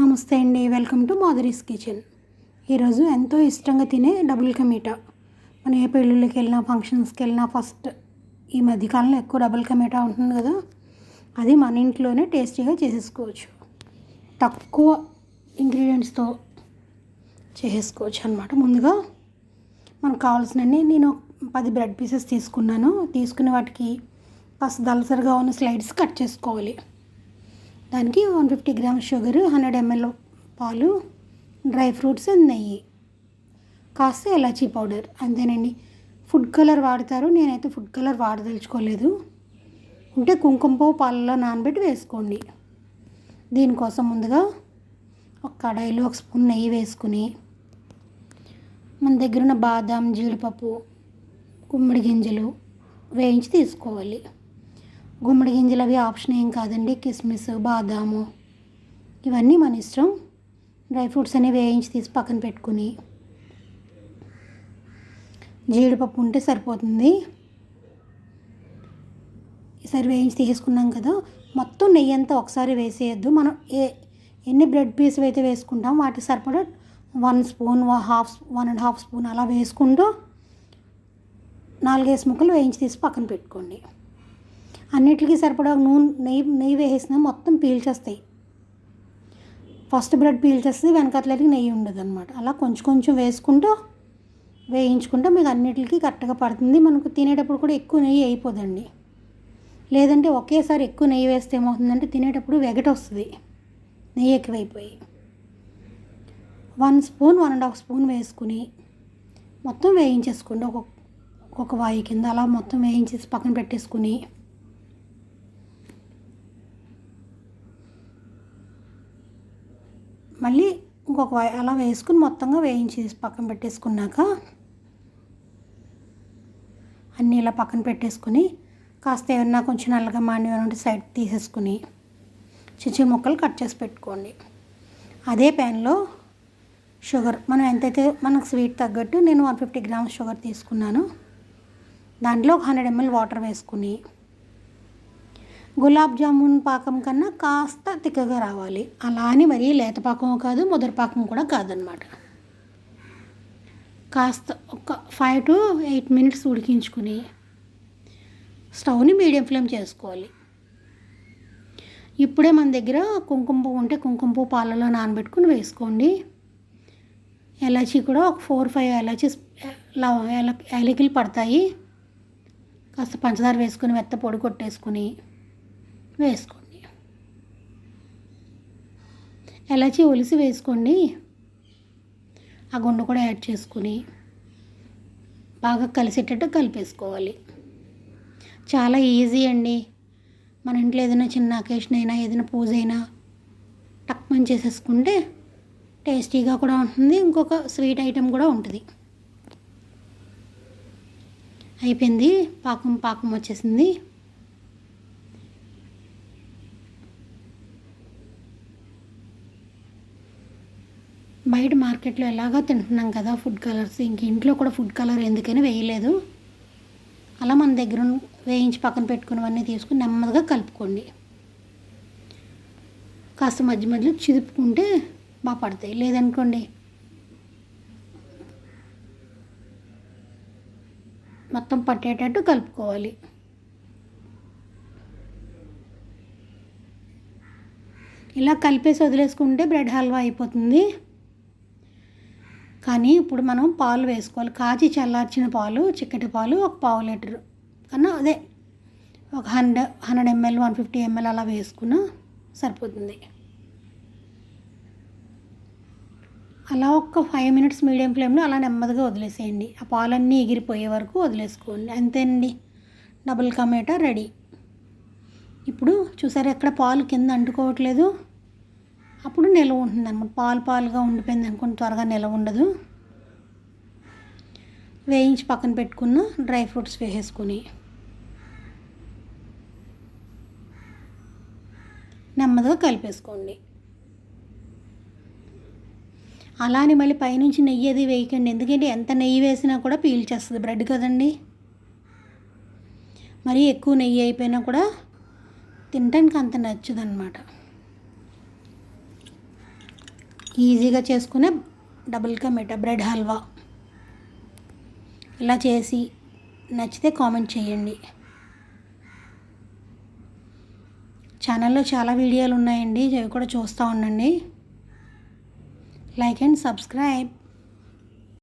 నమస్తే అండి welcome to Madhuri's kitchen. ఈరోజు ఎంతో ఇష్టంగా తినే డబుల్ కా మనం ఏ పెళ్ళిళ్ళకి వెళ్ళినా ఫంక్షన్స్కి వెళ్ళినా ఫస్ట్ ఈ మధ్యకాలంలో ఎక్కువ డబుల్ కా ఉంటుంది కదా అది మన ఇంట్లోనే టేస్టీగా చేసేసుకోవచ్చు. తక్కువ ఇంగ్రీడియంట్స్తో చేసేసుకోవచ్చు అనమాట ముందుగా మనకు కావాల్సినవి నేను పది బ్రెడ్ పీసెస్ తీసుకున్నాను. తీసుకున్న వాటికి కాస్త దలసరిగా ఉన్న స్లైడ్స్ కట్ చేసుకోవాలి. దానికి one fifty grams sugar hundred ML పాలు డ్రై ఫ్రూట్స్ అండ్ నెయ్యి. కాస్త ఎలాచీ పౌడర్. అంతేనండి. ఫుడ్ కలర్ వాడతారు. నేనైతే ఫుడ్ కలర్ వాడదలుచుకోలేదు. ఉంటే కుంకుమ పువ్వు పాలలో నానబెట్టి వేసుకోండి. దీనికోసం ముందుగా ఒక కడాయిలో ఒక స్పూన్ నెయ్యి వేసుకుని మన దగ్గర ఉన్న బాదాం జీడిపప్పు గుమ్మడి గింజలు వేయించి తీసుకోవాలి. గుమ్మడి గింజలు అవి ఆప్షన్ ఏం కాదండి. కిస్మిస్ బాదాము ఇవన్నీ మన ఇష్టం. డ్రై ఫ్రూట్స్ అనేవి వేయించి తీసి పక్కన పెట్టుకుని జీడిపప్పు ఉంటే సరిపోతుంది. ఈసారి వేయించి తీసుకున్నాం కదా మొత్తం నెయ్యి అంతా ఒకసారి వేసేయద్దు. మనం ఏ ఎన్ని బ్రెడ్ పీస్ అయితే వేసుకుంటాం వాటికి సరిపడా one spoon half one and half spoon అలా వేసుకుంటూ నాలుగేసి ముక్కలు వేయించి తీసి పక్కన పెట్టుకోండి. అన్నిటికీ సరిపడా నూనె నెయ్యి నెయ్యి వేసినా మొత్తం పీల్చేస్తాయి. ఫస్ట్ బ్రెడ్ పీల్చేస్తుంది వెనకట్లకి నెయ్యి ఉండదు అనమాట అలా కొంచెం కొంచెం వేసుకుంటూ వేయించుకుంటే మీకు అన్నిటికీ కరెక్ట్గా పడుతుంది. మనకు తినేటప్పుడు కూడా ఎక్కువ నెయ్యి అయిపోదండి. లేదంటే ఒకేసారి ఎక్కువ నెయ్యి వేస్తే ఏమవుతుందంటే తినేటప్పుడు వెగట వస్తుంది. నెయ్యి ఎక్కువైపోయి. One spoon one and half spoon వేసుకుని మొత్తం వేయించేసుకోండి. ఒక ఒక వాయి కింద అలా మొత్తం వేయించేసి పక్కన పెట్టేసుకుని మళ్ళీ ఇంకొక అలా వేసుకుని మొత్తంగా వేయించేసి పక్కన పెట్టేసుకున్నాక అన్నీ ఇలా పక్కన పెట్టేసుకుని కాస్త ఏమన్నా కొంచెం నల్లగా మాండి ఉంటే సైడ్ తీసేసుకుని చిన్న చిన్న ముక్కలు కట్ చేసి పెట్టుకోండి. అదే ప్యాన్లో షుగర్ మనం ఎంతైతే మనకు స్వీట్ తగ్గట్టు నేను వన్ ఫిఫ్టీ గ్రామ్స్ షుగర్ తీసుకున్నాను. దాంట్లో ఒక హండ్రెడ్ ఎంఎల్ వాటర్ వేసుకుని గులాబ్ జామున్ పాకం కన్నా కాస్త తిక్కగా రావాలి. అలా అని మరీ లేత పాకం కాదు ముదర పాకం కూడా కాదనమాట కాస్త ఒక ఫైవ్ టు ఎయిట్ మినిట్స్ ఉడికించుకుని స్టవ్ని మీడియం ఫ్లేమ్ చేసుకోవాలి. ఇప్పుడే మన దగ్గర కుంకుమ పువ్వు ఉంటే కుంకుమ పువ్వు పాలలో నానబెట్టుకుని వేసుకోండి. ఎలాచీ కూడా ఒక ఫోర్ ఫైవ్ ఎలాచీ ఎలకిలు పడతాయి. కాస్త పంచదార వేసుకుని మెత్త పొడి కొట్టేసుకుని వేసుకోండి. ఎలాచి ఒలిసి వేసుకోండి. ఆ గుండు కూడా యాడ్ చేసుకుని బాగా కలిసేటట్టు కలిపేసుకోవాలి. చాలా ఈజీ అండి. మన ఇంట్లో ఏదైనా చిన్న అకేషన్ అయినా ఏదైనా పూజ అయినా టక్మని చేసేసుకుంటే టేస్టీగా కూడా ఉంటుంది. ఇంకొక స్వీట్ ఐటెం కూడా ఉంటుంది. అయిపోయింది. పాకం పాకం వచ్చేసింది. బయట మార్కెట్లో ఎలాగో తింటున్నాం కదా ఫుడ్ కలర్స్ ఇంక ఇంట్లో కూడా ఫుడ్ కలర్ ఎందుకని వేయలేదు. అలా మన దగ్గర వేయించి పక్కన పెట్టుకున్నవన్నీ తీసుకుని నెమ్మదిగా కలుపుకోండి. కాస్త మధ్య మధ్యలో చిదుపుకుంటే బాగా పడతాయి. లేదనుకోండి మొత్తం పట్టేటట్టు కలుపుకోవాలి. ఇలా కలిపేసి వదిలేసుకుంటే బ్రెడ్ హల్వా అయిపోతుంది. కానీ ఇప్పుడు మనం పాలు వేసుకోవాలి. కాచి చల్లార్చిన పాలు చిక్కటి పాలు ఒక పావు లీటర్ కన్నా అదే. ఒక hundred hundred ML one fifty ML అలా వేసుకున్న సరిపోతుంది. అలా ఒక ఫైవ్ మినిట్స్ మీడియం ఫ్లేమ్లో అలా నెమ్మదిగా వదిలేసేయండి. ఆ పాలన్నీ ఎగిరిపోయే వరకు వదిలేసుకోండి. అంతేనండి. Double ka meetha ready. ఇప్పుడు చూసారు ఎక్కడ పాలు కింద అంటుకోవట్లేదు? అప్పుడు నిల్వ ఉంటుంది అనమాట పాలు పాలుగా ఉండిపోయింది అనుకోండి త్వరగా నిల్వ ఉండదు. వేయించి పక్కన పెట్టుకున్న డ్రై ఫ్రూట్స్ వేసేసుకొని. నెమ్మదిగా కలిపేసుకోండి. అలానే మళ్ళీ పైనుంచి నెయ్యి అది వేయకండి. ఎందుకంటే ఎంత నెయ్యి వేసినా కూడా పీల్చేస్తుంది బ్రెడ్ కదండి. మరీ ఎక్కువ నెయ్యి అయిపోయినా కూడా తినడానికి అంత నచ్చదన్నమాట. ఈజీగా చేసుకునే డబుల్ కా బ్రెడ్ హల్వా ఇలా చేసి నచ్చితే కామెంట్ చేయండి. ఛానల్లో చాలా వీడియోలు ఉన్నాయండి అవి కూడా చూస్తూ ఉండండి. Like and subscribe